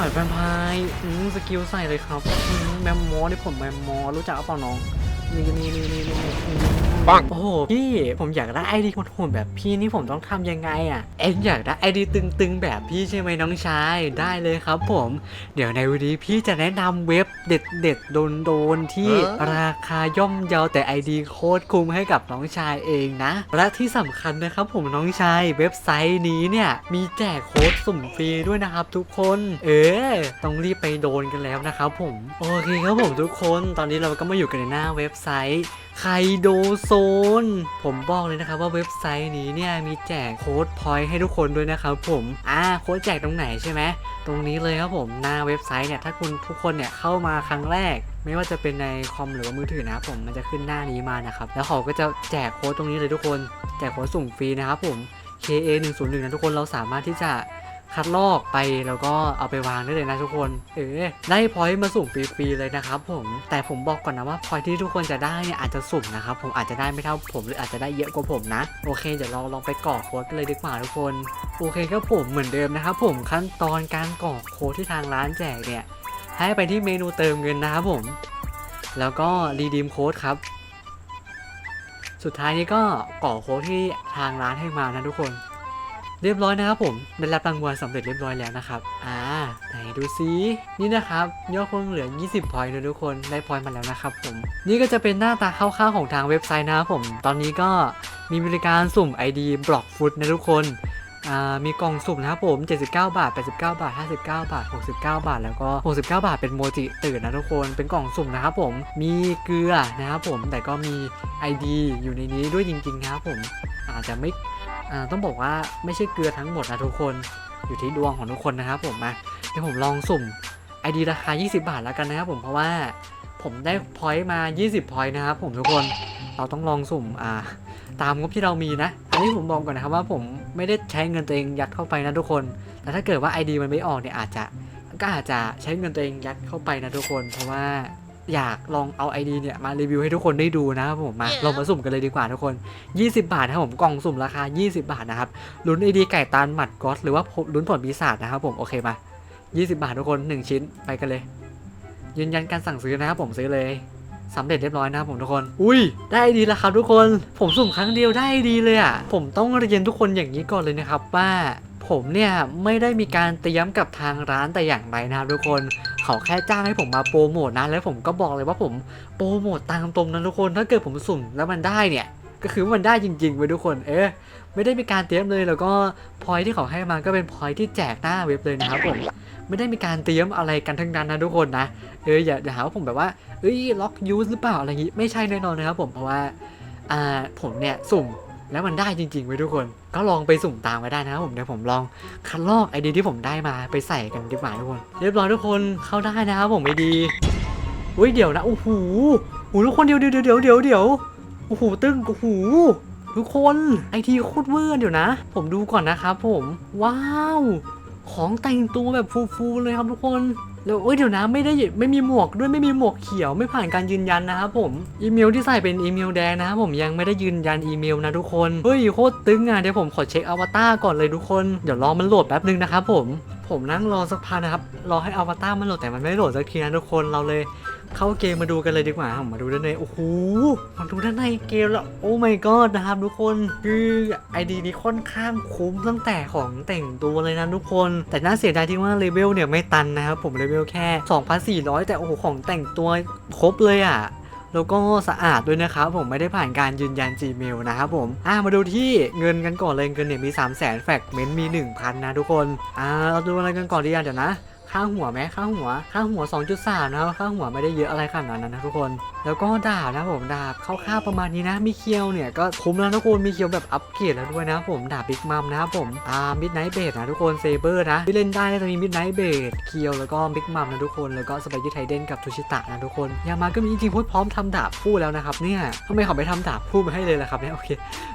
มัยแวมไพร์อืมสกิลใส่เลยครับอืมแมมมอนี่ผมแมมมอรู้จักหรือเปล่าน้อง นี่นี่นี่นี่นี่อืมปังโอ้โหพี่ผมอยากได้ไอดีโหดๆแบบพี่นี่ผมต้องทำยังไงอะเอ็งอยากได้ไอดีตึงๆ แบบพี่ใช่ไหมน้องชายได้เลยครับผม เดี๋ยวในวันนี้พี่จะแนะนำเว็บเด็ดเด็ดๆโดนๆที่เออราคาย่อมเยาแต่ไอดีโคตรคุ้มให้กับน้องชายเองนะ และที่สำคัญนะครับผมน้องชายเว็บไซต์นี้เนี่ยมีแจกโค้ดสุ่มฟรีด้วยนะครับทุกคน เออต้องรีบไปโดนกันแล้วนะครับผมโอเคครับผมทุกคน ตอนนี้เราก็มาอยู่กันในหน้าเว็บไซต์ไคโดโซน ผมบอกเลยนะครับว่าเว็บไซต์นี้เนี่ยมีแจกโค้ดพอยต์ให้ทุกคนด้วยนะครับผมอ่าโค้ดแจกตรงไหนใช่ไหมตรงนี้เลยครับผมหน้าเว็บไซต์เนี่ยถ้าคุณทุกคนเนี่ยเข้ามาครั้งแรก ไม่ว่าจะเป็นในคอมหรือว่ามือถือนะครับผมมันจะขึ้นหน้านี้มานะครับแล้วเขาก็จะแจกโค้ดตรงนี้เลยทุกคน แจกโค้ดสุ่มฟรีนะครับผม KA 1 0 1นะทุกคนเราสามารถที่จะ คัดลอกไปแล้วก็เอาไปวางได้เลยนะทุกคน เออได้พอยต์มาสุ่มฟรีๆเลยนะครับผมแต่ผมบอกก่อนนะว่าพอยต์ที่ทุกคนจะได้เนี่ยอาจจะสุ่มนะครับผมอาจจะได้ไม่เท่าผมหรืออาจจะได้เยอะกว่าผมนะ โอเคเดี๋ยวเราลองไปกรอกโค้ดกันเลยดีกว่าทุกคนโอเคครับผมเหมือนเดิมนะครับผมขั้นตอนการกรอกโค้ดที่ทางร้านแจกเนี่ยให้ไปที่เมนูเติมเงินนะครับผม แล้วก็รีดีมโค้ดครับ สุดท้ายนี้ก็กรอกโค้ดที่ทางร้านให้มานะทุกคน เรียบร้อยนะครับผมได้รับรางวัลสำเร็จเรียบร้อยแล้วนะครับ อ่า ไหนดูซินี่นะครับยอดคนเหลือ 20พอยต์นะทุกคนได้พอยต์มาแล้วนะครับผม นี่ก็จะเป็นหน้าตาคร่าวๆของทางเว็บไซต์นะครับผม ตอนนี้ก็มีบริการสุ่ม ID บล็อกฟุตนะทุกคนอ่ามีกล่องสุ่มนะครับผม 79 บาท 89 บาท 59 บาท 69 บาท แล้วก็ 69 บาท เป็นโมจิตื่นนะทุกคน เป็นกล่องสุ่มนะครับผม มีเกลือนะครับผม แต่ก็มี ID อยู่ในนี้ด้วยจริงๆครับผม อาจจะไม่ ต้องบอกว่าไม่ใช่เกลือทั้งหมดนะทุกคนอยู่ที่ดวงของทุกคนนะครับผมมาเดี๋ยวผมลองสุ่ม ID ราคา 20 บาทแล้วกันนะครับผมเพราะว่าผมได้พอยต์มา 20พอยต์นะครับผมทุกคนเราต้องลองสุ่มอ่าตามงบที่เรามีนะ อันนี้ผมบอกก่อนนะครับว่าผมไม่ได้ใช้เงินตัวเองยัดเข้าไปนะทุกคน แต่ถ้าเกิดว่า ID มันไม่ออกเนี่ยอาจจะก็อาจจะใช้เงินตัวเองยัดเข้าไปนะทุกคน เพราะว่า อยากลองเอา ID เนี่ยมารีวิวให้ทุกคนได้ดูนะครับผมมาลองมาสุ่มกันเลยดีกว่าทุกคน 20 บาทนะครับผมกล่องสุ่มราคา 20 บาทนะครับลุ้น ID ไก่ตานหมัดก๊อตหรือว่าลุ้นผลปีศาจนะครับผมโอเคมา 20 บาททุกคน 1 ชิ้นไปกันเลย ยืนยันการสั่งซื้อนะครับผมซื้อเลยสำเร็จเรียบร้อยนะครับผมทุกคน อุ้ย ได้ดีแล้วครับทุกคน ผมสุ่มครั้งเดียวได้ดีเลยอะ ผมต้องเรียนทุกคนอย่างนี้ก่อนเลยนะครับว่า ผมเนี่ยไม่ได้มีการเตรียมกับทางร้านแต่อย่างไรนะครับทุกคน เขาแค่จ้างให้ผมมาโปรโมทนะ แล้วผมก็บอกเลยว่าผมโปรโมทตามตรงนั้นทุกคน ถ้าเกิดผมสุ่มแล้วมันได้เนี่ย ก็คือมันได้จริงๆเว้ทุกคน เออไม่ได้มีการเตรียมเลยแล้วก็พอยที่เขาให้มาก็เป็นพอยที่แจกหน้าเว็บเลยนะครับผมไม่ได้มีการเตรียมอะไรกันทั้งนั้นนะทุกคนนะเอออย่าอย่าหาว่าผมแบบว่าเอ้ยล็อกยูสหรือเปล่าอะไรอย่างงี้ไม่ใช่แน่นอนนะครับผมเพราะว่าอ่าผมเนี่ยสุ่ม แล้วมันได้จริงๆไว้ยทุกคน ก็ลองไปสุ่มตามกันได้นะครับผมเดี๋ยวผมลองคัดลอกไอเดียที่ผมได้มาไปใส่กันดีกว่าทุกคน เรียบร้อยทุกคนเข้าได้นะครับผมไอดีอุ้ยเดี๋ยวนะโอ้โหโอ้ทุกคนเดี๋ยวเดี๋ยวเดี๋ยวเดี๋ยวเดี๋ยวโอ้โหตึ้งโอ้โหทุกคนไอทีโคตรเวอร์เดี๋ยวนะ ผมดูก่อนนะครับผม ว้าว ของแต่งตัวแบบฟูๆเลยครับทุกคน แล้วเอ้ยเดี๋ยวนะไม่ได้ไม่มีหมวกด้วยไม่มีหมวกเขียวไม่ผ่านการยืนยันนะครับผมอีเมลที่ใส่เป็นอีเมลแดงนะครับผมยังไม่ได้ยืนยันอีเมลนะทุกคนเฮ้ยโคตรตึงอะเดี๋ยวผมขอเช็คอวตารก่อนเลยทุกคนเดี๋ยวรอมันโหลดแป๊บนึงนะครับผมผมนั่งรอสักพักนะครับรอให้อวตารมันโหลดแต่มันไม่โหลดสักทีนะทุกคนเราเลย เข้าเกมมาดูกันเลยดีกว่ามมาดูด้านในโอ้โหมาดูด้านในเกมแล้วโอ้ my god นะครับทุกคนคือไอดีนี้ค่อนข้างคุ้มตั้งแต่ของแต่งตัวเลยนะทุกคน แต่น่าเสียดายที่ว่าเลเวลเนี่ยไม่ตันนะครับผมเลเวลแค่ 2,400 แต่โอ้โหของแต่งตัวครบเลยอะแล้วก็สะอาดด้วยนะครับผมไม่ได้ผ่านการยืนยัน Gmail นะครับผมอ่ามาดูที่เงินกันก่อนเลยเงินเนี่ยมี 3 0 0 0 0 0แฟกเมนต์มี 1,000 นะทุกคนอ่าเราดูอะไรกันก่อนดีอะเดี๋ยวนะ ค่าหัวไหมค่าหัว ค่าหัว 2.3 นะครับค่าหัวไม่ได้เยอะอะไรขนาดนั้นนะทุกคน แล้วก็ดาบนะผมดาบคร่าวๆประมาณนี้นะ มีเคียวเนี่ยก็คุ้มแล้วทุกคนมีเคียวแบบอัปเกรดแล้วด้วยนะผมดาบบิ๊กมัมนะครับผมอ่ามิดไนท์เบดนะทุกคนเซเบอร์นะที่เล่นได้ก็จะมีมิดไนท์เบดเคียวแล้วก็บิ๊กมัมนะทุกคนแล้วก็สไปกี้ไทเดนกับทูชิตะนะทุกคนยามาก็มีจริงๆพร้อมทำดาบคู่แล้วนะครับเนี่ยทำไมเขาไม่ทำดาบคู่มาให้เลยล่ะครับเนี่ยโอเค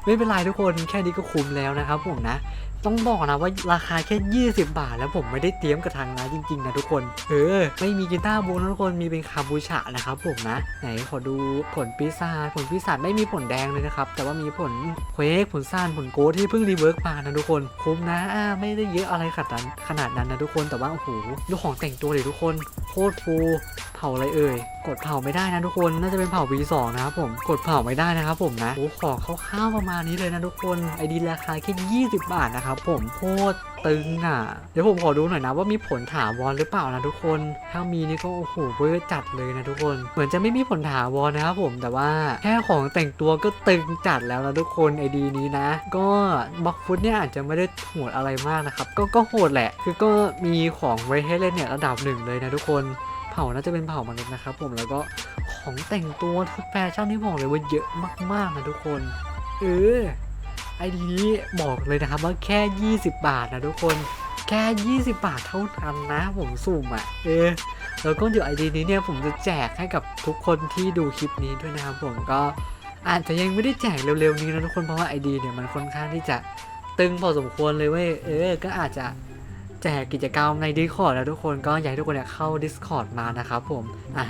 ไม่เป็นไรทุกคนแค่นี้ก็คุ้มแล้วนะครับผมนะ ต้องบอกนะว่าราคาแค่ 20 บาท แล้วผมไม่ได้เตรียมกับทางร้านจริงๆนะทุกคน เออ ไม่มีกีตาร์บนนะทุกคนมีเป็นคาบูชานะครับผมนะ ไหนขอดูผลปีศาจผลปีศาจไม่มีผลแดงเลยนะครับ แต่ว่ามีผลเควกผลซ่านผลโกที่เพิ่งรีเวิร์กมานะทุกคนคุ้มนะไม่ได้เยอะอะไรขนาดนั้นขนาดนั้นนะทุกคนแต่ว่าโอ้โหดูของแต่งตัวเลยทุกคนโคตรฟูเผาอะไรเอ่ยกดเผาไม่ได้นะทุกคนน่าจะเป็นเผา V2 นะครับผมกดเผาไม่ได้นะครับผมนะโอ้ของคร่าวๆประมาณนี้เลยนะทุกคนไอดีราคาแค่ 20 บาทนะครับผมโคตรตึงอะ เดี๋ยวผมขอดูหน่อยนะว่ามีผลถาวรหรือเปล่านะทุกคน ถ้ามีนี่ก็โอ้โหเวอร์จัดเลยนะทุกคน เหมือนจะไม่มีผลถาวรนะครับผมแต่ว่าแค่ของแต่งตัวก็ตึงจัดแล้วนะทุกคนไอดีนี้นะ ก็บล็อกฟุตเนี่ยอาจจะไม่ได้โหดอะไรมากนะครับ ก็ก็โหดแหละ คือก็มีของไว้ให้เล่นเนี่ยระดับหนึ่งเลยนะทุกคนเผ่าน่าจะเป็นเผ่ามนุษย์นะครับผมแล้วก็ของแต่งตัวทุกแฟชั่นที่บอกเลยว่าเยอะมากๆนะทุกคนเออ ไอดีนี้บอกเลยนะครับว่าแค่ 20 บาทนะทุกคนแค่ 20 บาทเท่านั้นนะ ผมสุ่มอะ เออ แล้วก็เดี๋ยวไอดีนี้เนี่ยผมจะแจกให้กับทุกคนที่ดูคลิปนี้ด้วยนะครับผมก็อาจจะยังไม่ได้แจกเร็วๆนี้นะทุกคนเพราะว่าไอดีเนี่ยมันค่อนข้างที่จะตึงพอสมควรเลยเว้ย เออ ก็อาจจะ จกกิจกรรมใน Discord แล้วทุกคนก็อยากให้ทุกคนเนี่ยเข้า Discord มานะครับผมอ่า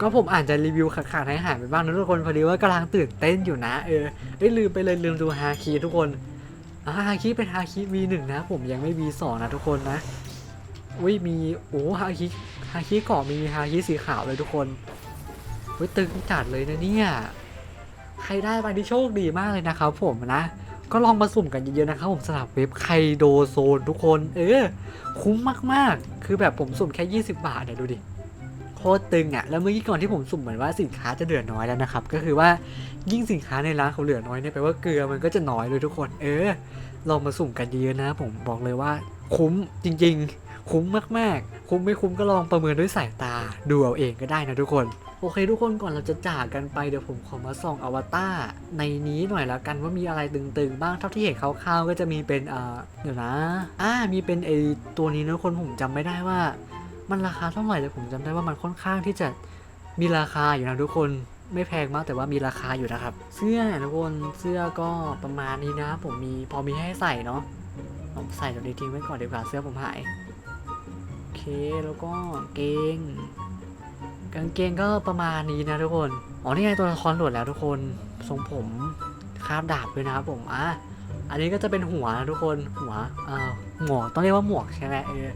ก็ผมอาจจะรีวิวขาดๆให้หายไปบ้างนะทุกคนพอดีว่ากำลังตื่นเต้นอยู่นะเออเอ้ยลืมไปเลยลืมดูฮาคีทุกคนอ่าฮาคีเป็นฮาคี V1 นะผมยังไม่ V2 นะทุกคนนะอุ้ยมีโอ้ฮาคิฮาคิเกาะมีฮาคิสีขาวเลยทุกคนอุ้ยตึงจัดเลยนะเนี่ยใครได้ไปที่โชคดีมากเลยนะครับผมนะ ก็ลองมาสุ่มกันเยอะๆนะครับผมสำหรับเว็บไคโดโซนทุกคน เออ คุ้มมากๆ คือแบบผมสุ่มแค่ 20 บาทเนี่ยดูดิโคตรตึงอะ่ะแล้วเมื่อกี้ก่อนที่ผมสุ่มเหมือนว่าสินค้าจะเหลือน้อยแล้วนะครับ ก็คือว่ายิ่งสินค้าในร้านเขาเหลือน้อยเนี่ยแปลว่าเกลือมันก็จะน้อยเลยทุกคน เออลองมาสุ่มกันเยอะๆนะผมบอกเลยว่าคุ้มจริง ๆ คุ้มมากๆ คุ้มไม่คุ้มก็ลองประเมินด้วยสายตาดูเอาเองก็ได้นะทุกคน โอเคทุกคนก่อนเราจะจากกันไปเดี๋ยวผมขอมาส่องอวตารในนี้หน่อยแล้วกันว่ามีอะไรตึงๆ บ้างเท่าที่เห็นคร่าวๆก็จะมีเป็นเอ่อเดี๋ยวนะอ่ามีเป็นไอตัวนี้นะทุกคนผมจำไม่ได้ว่า มันราคาเท่าไหร่แต่ผมจำได้ว่ามันค่อนข้างที่จะมีราคาอยู่นะทุกคนไม่แพงมากแต่ว่ามีราคาอยู่นะครับ เสื้อทุกคนเสื้อก็ประมาณนี้นะ ผมมีพอมีให้ใส่เนาะผมใส่ตรงนี้ทิ้งไว้ก่อนดีกว่าเสื้อผมหาย เคแล้วก็เกงกางเกงก็ประมาณนี้นะทุกคน อ๋อนี่ไงตัวละครโหลดแล้วทุกคนทรงผมคาบดาบด้วยนะครับผมอะอันนี้ก็จะเป็นหัวนะทุกคนหัวเอ่อหมวกต้องเรียกว่าหมวกใช่ไหมเออ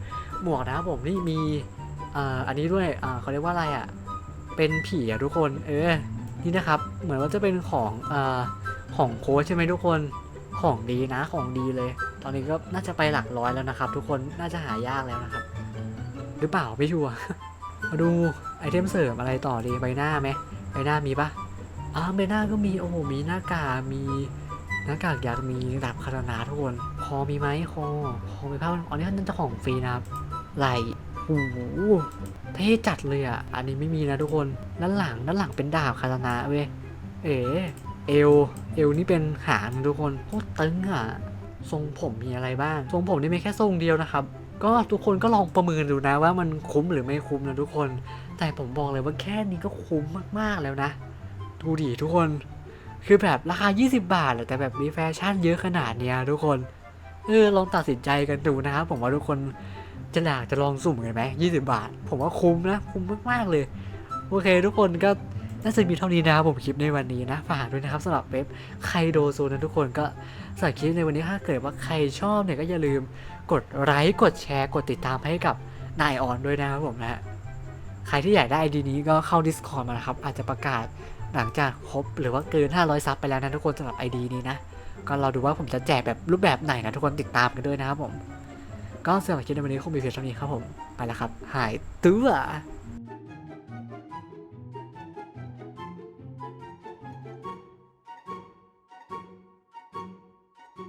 หมวกนะครับผมนี่มีเอ่ออันนี้ด้วยอ่าเขาเรียกว่าอะไรอะเป็นผีอะทุกคน เออนี่นะครับ เหมือนว่าจะเป็นของเอ่อของโค้ชใช่ไหมทุกคนของดีนะของดีเลย ตอนนี้ก็น่าจะไปหลักร้อยแล้วนะครับ ทุกคนน่าจะหายากแล้วนะครับ หรือเปล่าไม่ชัวร์มาดูไอเทมเสริมอะไรต่อดีใบหน้าไหมใบหน้ามีปะอ่าใบหน้าก็มีโอ้โหมีหน้ากากมีหน้ากากยักมีดาบคาตานาทุกคนคอมีไหมคอคอมีผ้าพันนี่นั่นจะของฟรีนะครับไหลโอ้โหเท่จัดเลยอะ อันนี้ไม่มีนะทุกคนด้านหลังด้านหลังเป็นดาบคาตานาเว้ยเอ๋เอวเอวนี่เป็นหางทุกคนโคตรตึงอะทรงผมมีอะไรบ้าง ทรงผมนี่มีแค่ทรงเดียวนะครับ ก็ทุกคนก็ลองประเมินดูนะว่ามันคุ้มหรือไม่คุ้มนะทุกคน แต่ผมบอกเลยว่าแค่นี้ก็คุ้มมากๆแล้วนะ ดูดิทุกคน คือแบบราคา 20 บาทแหละแต่แบบมีแฟชั่นเยอะขนาดเนี้ยทุกคน เออลองตัดสินใจกันดูนะครับผมว่าทุกคนจะอยากจะลองสุ่มกันไหม20 บาท ผมว่าคุ้มนะคุ้มมากๆเลย โอเคทุกคนก็ น่าจะมีเท่านี้นะครับผมคลิปในวันนี้นะฝากด้วยนะครับสำหรับเว็บไคโดโซนะทุกคนก็สำหรับคลิปในวันนี้ถ้าเกิดว่าใครชอบเนี่ยก็อย่าลืมกดไลค์กดแชร์กดติดตามให้กับนายออนด้วยนะครับผมนะใครที่อยากได้ไอดีนี้ก็เข้า Discord มานะครับ อาจจะประกาศหลังจากครบหรือว่าเกิน 500 ซับไปแล้วนะทุกคนสำหรับไอดีนี้นะก็เราดูว่าผมจะแจกแบบรูปแบบไหนนะทุกคนติดตามกันด้วยนะครับผม ก็สำหรับคลิปในวันนี้คงมีเพียงเท่านี้ครับผม ไปแล้วครับ หายตัว